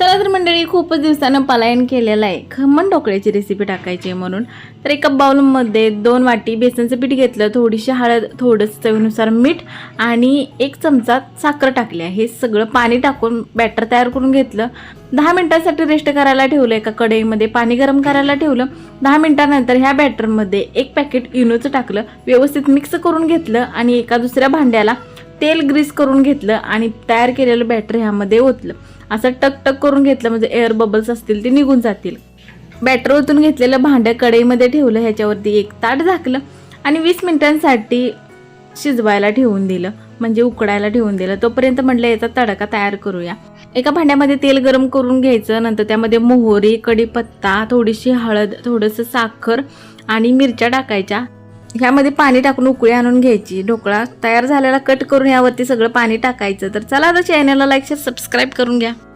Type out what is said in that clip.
चला तर मंडळी खूपच दिवसानं पलायन केलेलं आहे. खमण ढोकळ्याची रेसिपी टाकायची आहे म्हणून. तर एका बाउलमध्ये दोन वाटी बेसनचं पीठ घेतलं थोडीशी हळद थोडंसं चवीनुसार मीठ आणि एक चमचा साखर टाकली आहे. हे सगळं पाणी टाकून बॅटर तयार करून घेतलं. दहा मिनटासाठी रेस्ट करायला ठेवलं एका कढईमध्ये पाणी गरम करायला ठेवलं. दहा मिनटानंतर ह्या बॅटरमध्ये एक पॅकेट इनोचं टाकलं व्यवस्थित मिक्स करून घेतलं आणि एका दुसऱ्या भांड्याला तेल ग्रीस करून घेतलं आणि तयार केलेलं बॅटर ह्यामध्ये ओतलं. असं टकटक करून घेतलं म्हणजे एअर बबल्स असतील ते निघून जातील. बॅटर ओतून घेतलेलं भांडं कढईमध्ये ठेवलं ह्याच्यावरती एक ताट झाकलं आणि वीस मिनिटांसाठी शिजवायला ठेवून दिलं म्हणजे उकडायला ठेवून दिलं. तोपर्यंत म्हटलं याचा तडका तयार करूया. एका भांड्यामध्ये तेल गरम करून घ्यायचं नंतर त्यामध्ये मोहरी कढीपत्ता थोडीशी हळद थोडंसं साखर आणि मिरच्या टाकायच्या. ह्यामध्ये पाणी टाकून उकळी आणून घ्यायची. ढोकळा तयार झालेला कट करून यावरती सगळं पाणी टाकायचं. तर चला आता चॅनलला लाईक सबस्क्राईब करून घ्या.